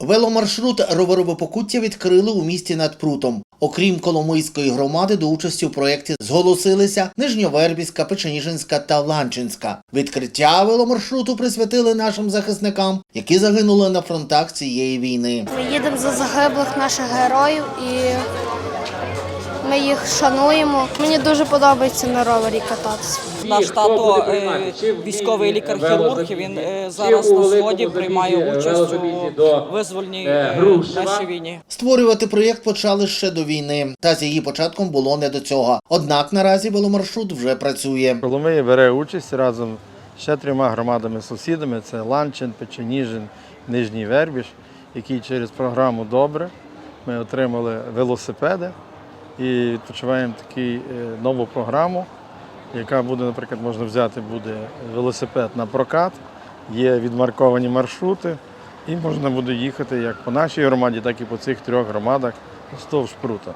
Веломаршрут роверове покуття відкрили у місті над Прутом. Окрім Коломийської громади, до участі у проєкті зголосилися Нижньовербіська, Печеніжинська та Ланчинська. Відкриття веломаршруту присвятили нашим захисникам, які загинули на фронтах цієї війни. Ми їдемо за загиблих наших героїв і ми їх шануємо. Мені дуже подобається на ровері кататися. Наш тато е, військовий лікар-хірург. Він е, зараз на сході приймає участь у визвольній е, нашій війні. Створювати проєкт почали ще до війни, та з її початком було не до цього. Однак наразі веломаршрут вже працює. Коломиї бере участь разом з ще трьома громадами-сусідами: це Ланчин, Печеніжин, Нижній Вербіж, які через програму Добре ми отримали велосипеди і відпочиваємо таку е, нову програму, яка буде, наприклад, можна взяти буде велосипед на прокат, є відмарковані маршрути, і можна буде їхати як по нашій громаді, так і по цих трьох громадах вздовж прута.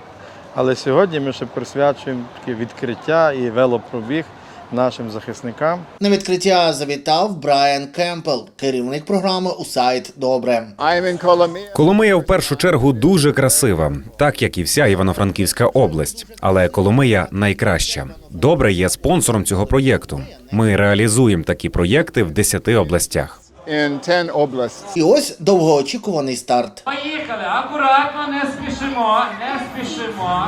Але сьогодні ми ще присвячуємо таке відкриття і велопробіг нашим захисникам. На відкриття завітав Брайан Кемпел, керівник програми «Усайд Добре. I'm in Коломия в першу чергу дуже красива, так як і вся Івано-Франківська область. Але Коломия найкраща. Добре є спонсором цього проєкту. Ми реалізуємо такі проєкти в 10 областях. in 10 oblasts. І ось довгоочікуваний старт. Поїхали, акуратно, не спішимо, не спішимо.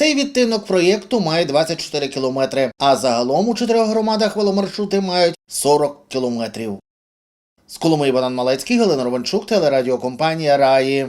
Цей відтинок проєкту має 24 кілометри, а загалом у чотирьох громадах веломаршрути мають 40 кілометрів. З Коломиї Іван Малецький, Галина Рованчук, телерадіокомпанія Раї.